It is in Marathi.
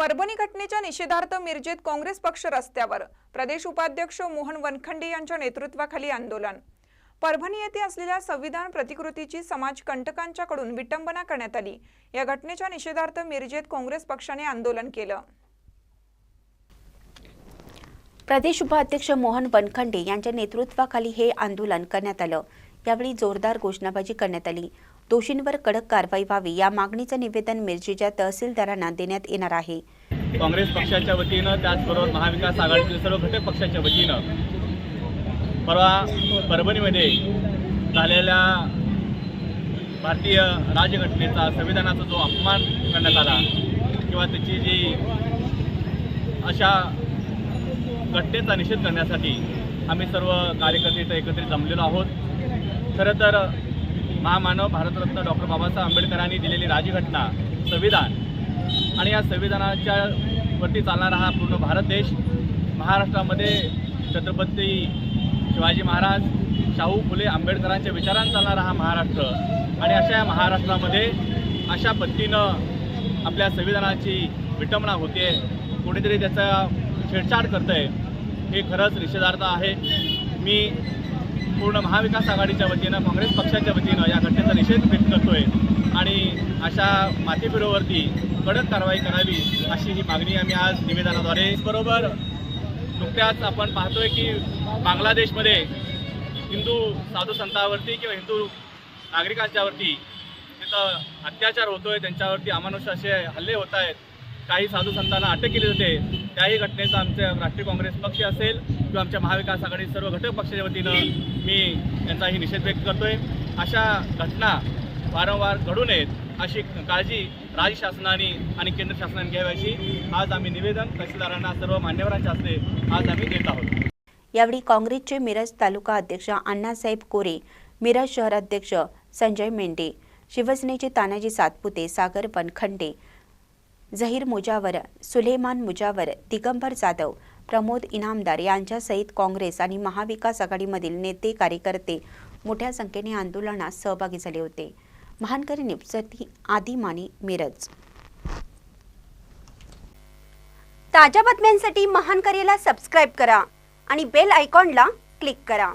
परभणी घटनेच्या निषेधार्थ मिरजेत काँग्रेस पक्ष रस्त्यावर. प्रदेश उपाध्यक्ष मोहन वनखंडे यांच्या नेतृत्वाखाली आंदोलन. परभणी येथे असलेल्या संविधान प्रतिकृतीची समाज कंटकांच्याकडून विटंबना करण्यात आली. या घटनेच्या निषेधार्थ मिरजेत काँग्रेस पक्षाने आंदोलन केलं. प्रदेश उपाध्यक्ष मोहन वनखंडे यांच्या नेतृत्वाखाली हे आंदोलन करण्यात आलं. यावेळी जोरदार घोषणाबाजी करण्यात आली. दोषींवर कडक कारवाई व्हावी या मागणीचं निवेदन मिरजेच्या तहसीलदारांना देण्यात येणार आहे. काँग्रेस पक्षाच्या वतीनं त्याचबरोबर महाविकास आघाडीतील सर्व घटक पक्षाच्या वतीनं परवा परभणीमध्ये झालेल्या भारतीय राजघटनेचा संविधानाचा जो अपमान करण्यात आला किंवा त्याची जी अशा घटनेचा निषेध करण्यासाठी आम्ही सर्व कार्यकर्ते एकत्रित जमलेलो आहोत. खरं तर महामानव भारतरत्न डॉक्टर बाबासाहेब आंबेडकरांनी दिलेली राजघटना संविधान. आणि या संविधानाच्या वरती चालणारा हा पूर्ण भारत देश महाराष्ट्रामध्ये छत्रपती शिवाजी महाराज शाहू फुले आंबेडकरांच्या विचारांनी चालणारा हा महाराष्ट्र. आणि अशा या महाराष्ट्रामध्ये अशा पद्धतीनं आपल्या संविधानाची विटंबना होते कोणीतरी त्याचा छेडछाड करतं आहे हे खरंच निषेधार्थ आहे. मी पूर्ण महाविकास आघाडीच्या वतीनं काँग्रेस पक्षाच्या वतीनं या घटनेचा निषेध व्यक्त करतोय. आणि अशा मातेपिरोवरती कडक कारवाई करावी अशी ही मागणी आम्ही आज निवेदनाद्वारे बरोबर नुकत्याच आपण पाहतोय की बांगलादेशमध्ये हिंदू साधू संतांवरती किंवा हिंदू नागरिकांच्यावरती तिथं अत्याचार होतोय त्यांच्यावरती अमानुष असे हल्ले होत आहेत. काही साधू संतांना अटक केली जाते त्याही घटनेचा आमचं राष्ट्रीय काँग्रेस पक्ष असेल किंवा आमच्या महाविकास आघाडी सर्व घटक पक्षाच्या वतीनं मी यांचाही निषेध व्यक्त करतोय. अशा घटना वारंवार घडू नयेत अशी काळजी राज्य शासनाने आणि केंद्र शासनाने घ्यावी आज आम्ही निवेदन तहसीलदारांना सर्व मान्यवरांच्या हस्ते आज आम्ही देत आहोत. यावेळी काँग्रेसचे मिरज तालुका अध्यक्ष अण्णासाहेब कोरे मिरज शहराध्यक्ष संजय मेंढे शिवसेनेचे तानाजी सातपुते सागर वनखंडे झहीर मुजावर सुलेमान मुजावर दिगंबर जाधव प्रमोद इनामदार यांच्यासहित काँग्रेस आणि महाविकास आघाडीमधील नेते कार्यकर्ते मोठ्या संख्येने आंदोलनात सहभागी झाले होते. महानकरी निपसती आदी माने मिरज. ताज्या बातम्यांसाठी महानकरीला सबस्क्राईब करा आणि बेल आयकॉनला क्लिक करा.